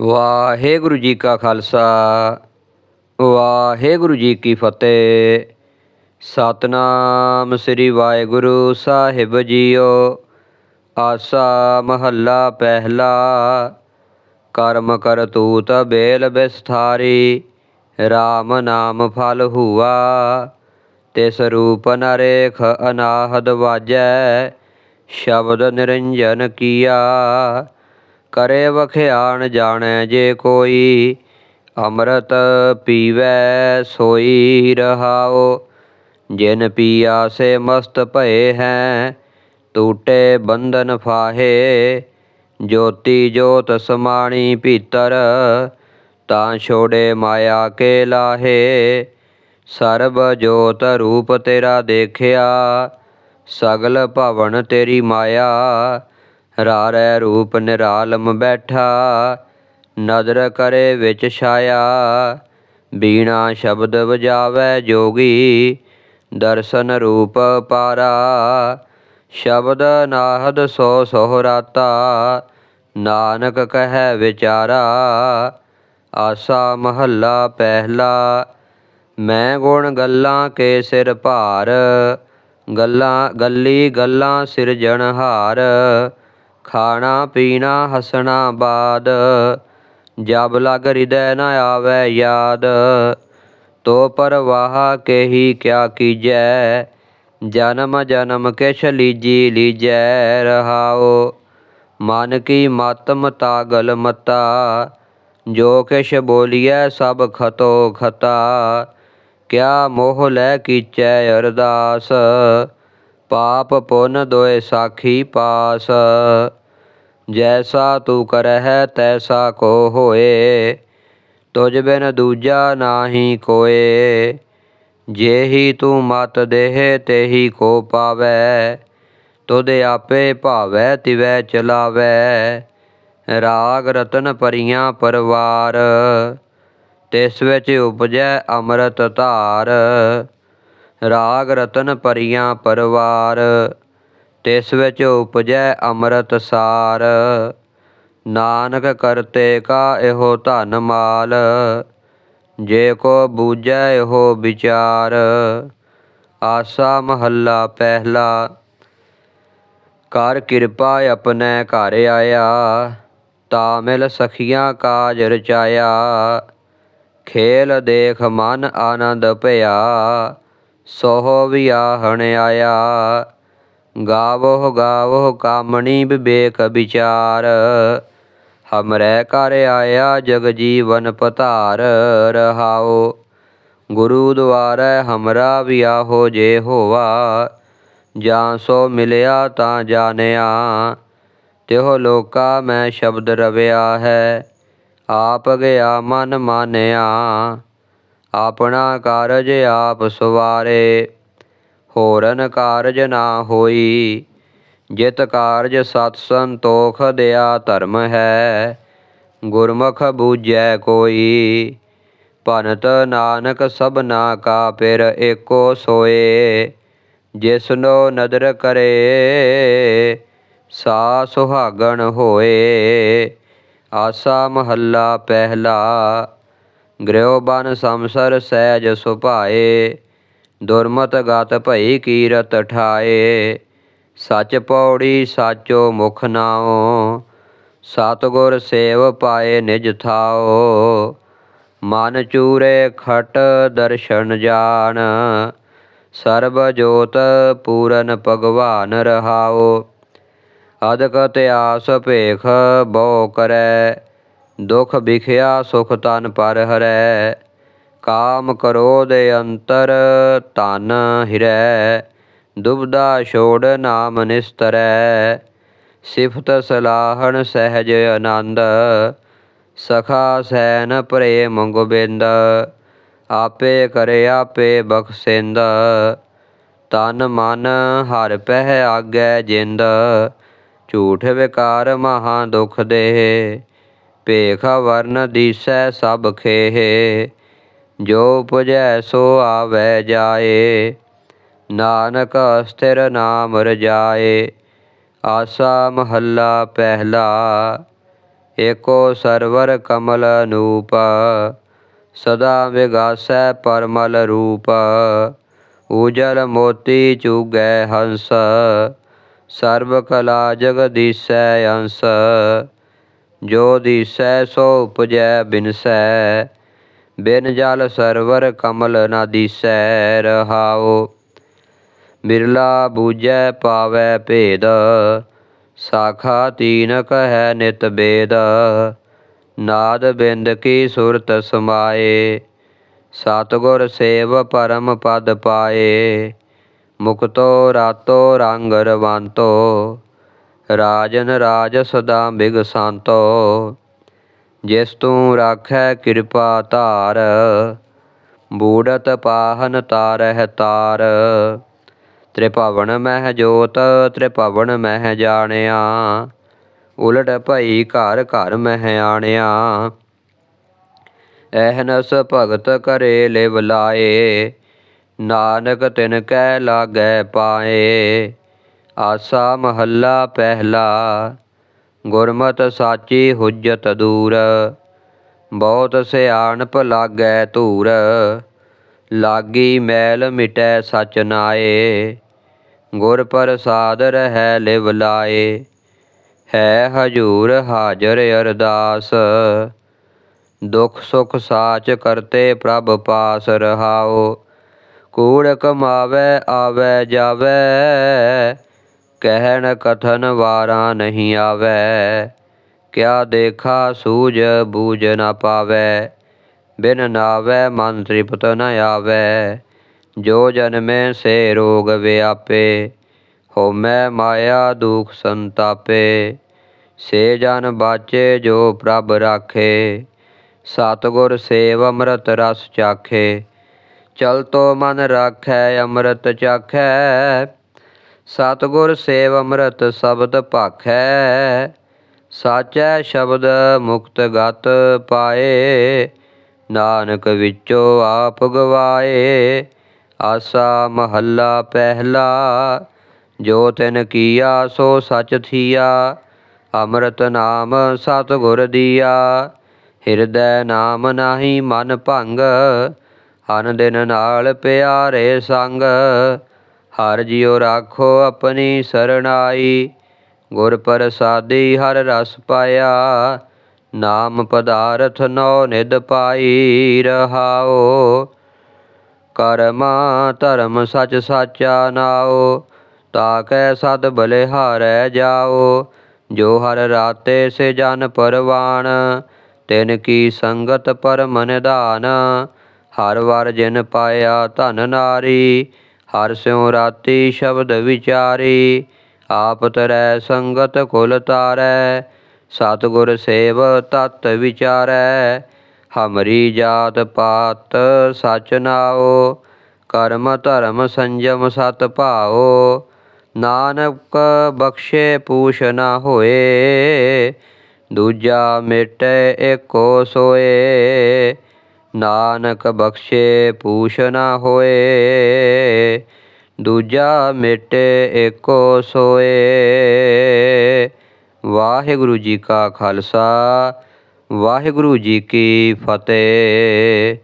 ਵਾਹਿਗੁਰੂ ਜੀ ਕਾ ਖਾਲਸਾ, ਵਾਹਿਗੁਰੂ ਜੀ ਕੀ ਫਤਿਹ। ਸਤਨਾਮ ਸ੍ਰੀ ਵਾਹਿਗੁਰੂ ਸਾਹਿਬ ਜੀਓ, ਆਸਾ ਮਹੱਲਾ ਪਹਿਲਾ। ਕਰਮ ਕਰ ਤੂਤ ਬੇਲ ਬਿਸਥਾਰੀ RAM ਨਾਮ ਫਲ ਹੁਆ। ਤਿਸ ਰੂਪ ਨਰੇਖ ਅਨਾਹਦ ਵਾਜੈ, ਸ਼ਬਦ ਨਿਰੰਜਨ ਕੀਆ। ਕਰੇ ਵਖਿਆਣ ਜਾਣੈ ਜੇ ਕੋਈ, ਅੰਮ੍ਰਿਤ ਪੀਵੈ ਸੋਈ ਰਹਾਓ ਜਿਨ ਪੀਆ ਸੇ ਮਸਤ ਭਏ ਹੈ, ਟੂਟੇ ਬੰਧਨ ਫਾਹੇ। ਜੋਤੀ ਜੋਤ ਸਮਾਣੀ ਭੀਤਰ, ਤਾਂ ਛੋੜੇ ਮਾਇਆ ਕੇ ਲਾਹੇ। ਸਰਬ ਜੋਤ ਰੂਪ ਤੇਰਾ ਦੇਖਿਆ, ਸਗਲ ਭਵਨ ਤੇਰੀ ਮਾਇਆ। ਰਾਰੈ ਰੂਪ ਨਿਰਾਲਮ ਬੈਠਾ, ਨਦਰ ਕਰੇ ਵਿੱਚ ਛਾਇਆ। ਬੀਣਾ ਸ਼ਬਦ ਵਜਾਵੇ ਜੋਗੀ, ਦਰਸ਼ਨ ਰੂਪ ਪਾਰਾ। ਸ਼ਬਦ ਨਾਹਦ ਸੋ ਸੋਹਰਾਤਾ ਨਾਨਕ ਕਹੈ ਵਿਚਾਰਾ। ਆਸਾ ਮਹੱਲਾ ਪਹਿਲਾ, ਮੈਂ ਗੁਣ ਗੱਲਾਂ ਕੇ ਸਿਰ ਭਾਰ। ਗੱਲਾਂ, ਗੱਲੀ ਗੱਲਾਂ ਸਿਰਜਣਹਾਰ ਖਾਣਾ ਪੀਣਾ ਹਸਣਾ ਬਾਦ। ਜਬ ਲਗ ਹਿਰਦੈ ਨ ਆਵੈ ਯਾਦ। ਤੋ ਪਰਵਾਹ ਕੇਹੀ ਕਿਆ ਕੀਜੈ? ਜਨਮ ਜਨਮ ਕਿਛ ਲੀਜੀ ਲੀਜੈ ਰਹਾਓ। ਮਨ ਕੀ ਮਤ ਮਤਾਗਲ ਮਤਾ। ਜੋ ਕਿਛ ਬੋਲੀਐ ਸਭ ਖਤੋ ਖਤਾ। ਕਿਆ ਮੋਹ ਲੈ ਕੀਚੈ ਅਰਦਾਸ? ਪਾਪ ਪੁੰਨ ਦੋਏ ਸਾਖੀ ਪਾਸ। ਜੈਸਾ ਤੂੰ ਕਰਹਿ, ਤੈਸਾ ਕੋ ਹੋਏ। ਤੁਝ ਬਿਨ ਦੂਜਾ ਨਾਹੀ ਕੋਏ। ਜੇਹੀ ਤੂੰ ਮਤ ਦੇਹ, ਤੇਹੀ ਕੋ ਪਾਵੈ। ਤੁਧ ਆਪੇ ਭਾਵੈ, ਤਿਵੈ ਚਲਾਵੈ। ਰਾਗ ਰਤਨ ਪਰੀਆਂ ਪਰਵਾਰ। ਤਿਸ ਵਿੱਚ ਉਪਜੈ ਅੰਮ੍ਰਿਤ ਧਾਰ। ਰਾਗ ਰਤਨ ਪਰੀਆਂ ਪਰਵਾਰ, ਤਿਸ ਵਿੱਚ ਉਪਜੈ ਅੰਮ੍ਰਿਤ ਸਾਰ। ਨਾਨਕ ਕਰਤੇ ਕਾ ਇਹੋ ਧਨ ਮਾਲ, ਜੇ ਕੋ ਬੂਝੈ ਇਹੋ ਵਿਚਾਰ। ਆਸਾ ਮਹੱਲਾ ਪਹਿਲਾ, ਕਰ ਕਿਰਪਾ ਆਪਣੇ ਘਰ ਆਇਆ, ਤਾ ਮਿਲ ਸਖੀਆਂ ਕਾਜ ਰਚਾਇਆ। ਖੇਲ ਦੇਖ ਮਨ ਆਨੰਦ ਭਇਆ ਸੋਹ ਵਿਆਹਣ ਆਇਆ। ਗਾਵੋ ਗਾਵੋ ਕਾਮਣੀ ਵਿਵੇਕ ਵਿਚਾਰ। ਹਮਰੇ ਘਰ ਆਇਆ ਜਗ ਜੀਵਨ ਪਧਾਰ ਰਹਾਓ ਗੁਰੂ ਦੁਆਰੈ ਹਮਰਾ ਵਿਆਹੋ ਜੇ ਹੋਵਾ। ਜਾਂ ਸੋ ਮਿਲਿਆ ਤਾਂ ਜਾਣਿਆ। ਤਿਹੁ ਲੋਕਾ ਮੈਂ ਸ਼ਬਦ ਰਵਿਆ ਹੈ। ਆਪ ਗਿਆ ਮਨ ਮਾਨਿਆ। ਆਪਣਾ ਕਾਰਜ ਆਪ ਸਵਾਰੇ, ਹੋਰਨ ਕਾਰਜ ਨਾ ਹੋਈ। ਜਿਤ ਕਾਰਜ ਸਤ ਸੰਤੋਖ ਦਿਆ ਧਰਮ ਹੈ, ਗੁਰਮੁਖ ਬੂਝੈ ਕੋਈ। ਭਨਤ ਨਾਨਕ ਸਭਨਾ ਕਾ ਪਿਰ ਏਕੋ ਸੋਏ, ਜਿਸਨੋ ਨਦਰ ਕਰੇ, ਸਾ ਸੁਹਾਗਣ ਹੋਏ। ਆਸਾ ਮਹੱਲਾ ਪਹਿਲਾ ਗ੍ਰਹਿ ਬਨ ਸੰਸਰ ਸਹਿਜ ਸੁਭਾਏ, ਦੁਰਮਤ ਗਤ ਭਈ ਕੀਰਤ ਠਾਏ। ਸਚ ਪੌੜੀ ਸਾਚੋ ਮੁਖ ਨਾਉ, ਸਤਗੁਰ ਸੇਵ ਪਾਏ ਨਿਜ ਥਾਓ ਮਨ ਚੂਰੇ ਖਟ ਦਰਸ਼ਨ ਜਾਣ ਸਰਬ ਜੋਤ ਪੂਰਨ ਭਗਵਾਨ ਰਹਾਓ ਅਦਕ ਤਿਆਸ ਭੇਖ ਬੋ ਕਰੈ ਦੁਖ ਵਿਖਿਆ ਸੁਖ ਤਨ ਪਰ ਹਰੈ, ਕਾਮ ਕਰੋਧ ਅੰਤਰ ਤਨ ਹਿਰੈ ਦੁਬਦਾ ਛੋੜ ਨਾਮ ਨਿਸਤਰੈ, ਸਿਫਤ ਸਲਾਹਣ ਸਹਿਜ ਆਨੰਦ, ਸਖਾ ਸੈਨ ਪ੍ਰੇਮ ਗੋਬਿੰਦ, ਆਪੇ ਕਰੇ ਆਪੇ ਬਖਸ਼ਿੰਦ, ਤਨ ਮਨ ਹਰ ਪਹਿ ਆਗੈ ਜਿੰਦ, ਝੂਠ ਵਿਕਾਰ ਮਹਾ ਦੁਖ ਦੇ ਭੇਖ ਵਰਨ ਦੀਸੈ ਸਭ ਖੇਹ, ਜੋ ਪੁਜੈ ਸੋ ਆਵੈ ਜਾਏ। ਨਾਨਕ ਅਸਥਿਰ ਨਾਮ ਰਜਾਏ, ਆਸਾ ਮਹੱਲਾ ਪਹਿਲਾ, ਏਕੋ ਸਰਵਰ ਕਮਲ ਅਨੂਪ, ਸਦਾ ਵਿਗਾਸੈ ਪਰਮਲ ਰੂਪ। ਉਜਲ ਮੋਤੀ ਚੁਗੈ ਹੰਸ, ਸਰਬ ਕਲਾ ਜਗਦੀਸੈ ਅੰਸ। ਜੋ ਦੀਸੈ ਸੋ ਉਪਜੈ ਬਿਨਸੈ, ਬਿਨ ਜਲ ਸਰਵਰ ਕਮਲ ਨਾ ਦੀਸੈ ਰਹਾਓ ਬਿਰਲਾ ਬੂਝੈ ਪਾਵੈ ਭੇਦ, ਸਾਖਾ ਤੀਨਕ ਹੈ ਨਿਤ ਬੇਦ। ਨਾਦ ਬਿੰਦ ਕੀ ਸੁਰਤ ਸਮਾਏ, ਸਤਿਗੁਰ ਸੇਵ ਪਰਮ ਪਦ ਪਾਏ। ਮੁਕਤੋ ਰਾਤੋ ਰੰਗ ਰਵੰਤੋ ਰਾਜਨ ਰਾਜ ਸਦਾ ਬਿਗ ਸੰਤੋ। ਜਿਸ ਤੂੰ ਰਾਖੈ ਕਿਰਪਾ ਧਾਰ, ਬੂੜਤ ਪਾਹਨ ਤਾਰਹਿ ਤਾਰ। ਤ੍ਰਿਭਵਨ ਮਹਿ ਜੋਤ, ਤ੍ਰਿਭਵਨ ਮਹਿ ਜਾਣਿਆ। ਉਲਟ ਭਈ ਘਰ ਘਰ ਮਹਿ ਆਣਿਆ। ਐਹਨਸ ਭਗਤ ਕਰੇ ਲਿਵ ਲਾਏ, ਨਾਨਕ ਤਿਨ ਕੈ ਲਾਗੈ ਪਾਏ। ਆਸਾ ਮਹੱਲਾ ਪਹਿਲਾ, ਗੁਰਮਤ ਸਾਚੀ ਹੁਜਤ ਦੂਰ, ਬਹੁਤ ਸਿਆਣਪ ਲਾਗੈ ਧੂਰ, ਲਾਗੀ ਮੈਲ ਮਿਟੈ ਸਚ ਨਾਏ, ਗੁਰ ਪ੍ਰਸਾਦ ਰਹਿ ਲਿਵ ਲਾਏ, ਹੈ ਹਜੂਰ ਹਾਜ਼ਰ ਅਰਦਾਸ, ਦੁਖ ਸੁਖ ਸਾਚ ਕਰਤੇ ਪ੍ਰਭ ਪਾਸ ਰਹਾਓ, ਕੂੜ ਕਮਾਵੇ, ਆਵੇ, ਜਾਵੇ ਕਹਿਣ ਕਥਨ ਵਾਰਾ ਨਹੀਂ ਆਵੇ। ਕਿਆ ਦੇਖਾ ਸੂਝ ਬੂਝ ਨਾ ਪਾਵੇ। ਬਿਨ ਨਾਵੇ ਮਨ ਤ੍ਰਿਪਤ ਨ ਆਵੇ। ਜੋ ਜਨਮੇ ਸੇ ਰੋਗ ਵਿਆਪੇ, ਹੋਮੈ ਮਾਇਆ ਦੁਖ ਸੰਤਾਪੇ। ਸੇ ਜਨ ਬਾਚੇ ਜੋ ਪ੍ਰਭ ਰਾਖੇ, ਸਤਿਗੁਰ ਸੇਵ ਅੰਮ੍ਰਿਤ ਰਸ ਚਾਖੇ। ਚਲ ਤੋ ਮਨ ਰਾਖੈ, ਅੰਮ੍ਰਿਤ ਚਾਖੈ। ਸਤਿਗੁਰ ਸੇਵ ਅੰਮ੍ਰਿਤ ਸ਼ਬਦ ਭਾਖੈ, ਸਾਚੈ ਸ਼ਬਦ ਮੁਕਤ ਗਤ ਪਾਏ, ਨਾਨਕ ਵਿੱਚੋ ਆਪ ਗਵਾਏ, ਆਸਾ ਮਹੱਲਾ ਪਹਿਲਾ, ਜੋ ਤਿਨ ਕੀਆ ਸੋ ਸਚ ਥੀਆ, ਅੰਮ੍ਰਿਤ ਨਾਮ ਸਤਿਗੁਰ ਦੀਆ, ਹਿਰਦੈ ਨਾਮ ਨਾਹੀ ਮਨ ਭੰਗ ਹਨ ਦਿਨ ਨਾਲ ਪਿਆਰੇ ਸੰਗ ਹਰ ਜਿਉ ਰਾਖੋ ਆਪਣੀ ਸਰਣਾਈ। ਗੁਰ ਪ੍ਰਸਾਦੀ ਹਰ ਰਸ ਪਾਇਆ, ਨਾਮ ਪਦਾਰਥ ਨੋ ਨਿਦ ਪਾਈ ਰਹਾਓ। ਕਰਮਾ ਧਰਮ ਸਚ ਸਾਚਾ ਨਾਓ ਤਾਕੈ ਸਦ ਬਲਿਹਾਰੈ ਜਾਓ। ਜੋ ਹਰ ਰਾਤੇ ਸੇ ਜਨ ਪਰਵਾਨ ਤਿਨ ਕੀ ਸੰਗਤ ਪਰਮ ਨਿਧਾਨ ਹਰ ਵਰ ਜਿਨ ਪਾਇਆ ਧਨ ਨਾਰੀ ਹਰ ਸਿਉ ਰਾਤੀ ਸ਼ਬਦ ਵਿਚਾਰੀ, ਆਪ ਤਰੈ ਸੰਗਤ ਕੁਲ ਤਾਰੈ, ਸਤਿਗੁਰ ਸੇਵ ਤਤ ਵਿਚਾਰੈ, ਹਮਰੀ ਜਾਤ ਪਾਤ ਸਚ ਨਾਓ, ਕਰਮ ਧਰਮ ਸੰਜਮ ਸਤ ਭਾਓ, ਨਾਨਕ ਬਖਸ਼ੇ ਪੂਛ ਨਾ ਹੋਏ, ਦੂਜਾ ਮਿਟੇ ਏਕੋ ਸੋਏ ਨਾਨਕ ਬਖਸ਼ੇ, ਪੂਛ ਨਾ ਹੋਏ। ਦੂਜਾ ਮਿਟੇ, ਏਕੋ ਸੋਏ। ਵਾਹਿਗੁਰੂ ਜੀ ਕਾ ਖਾਲਸਾ, ਵਾਹਿਗੁਰੂ ਜੀ ਕੀ ਫਤਿਹ।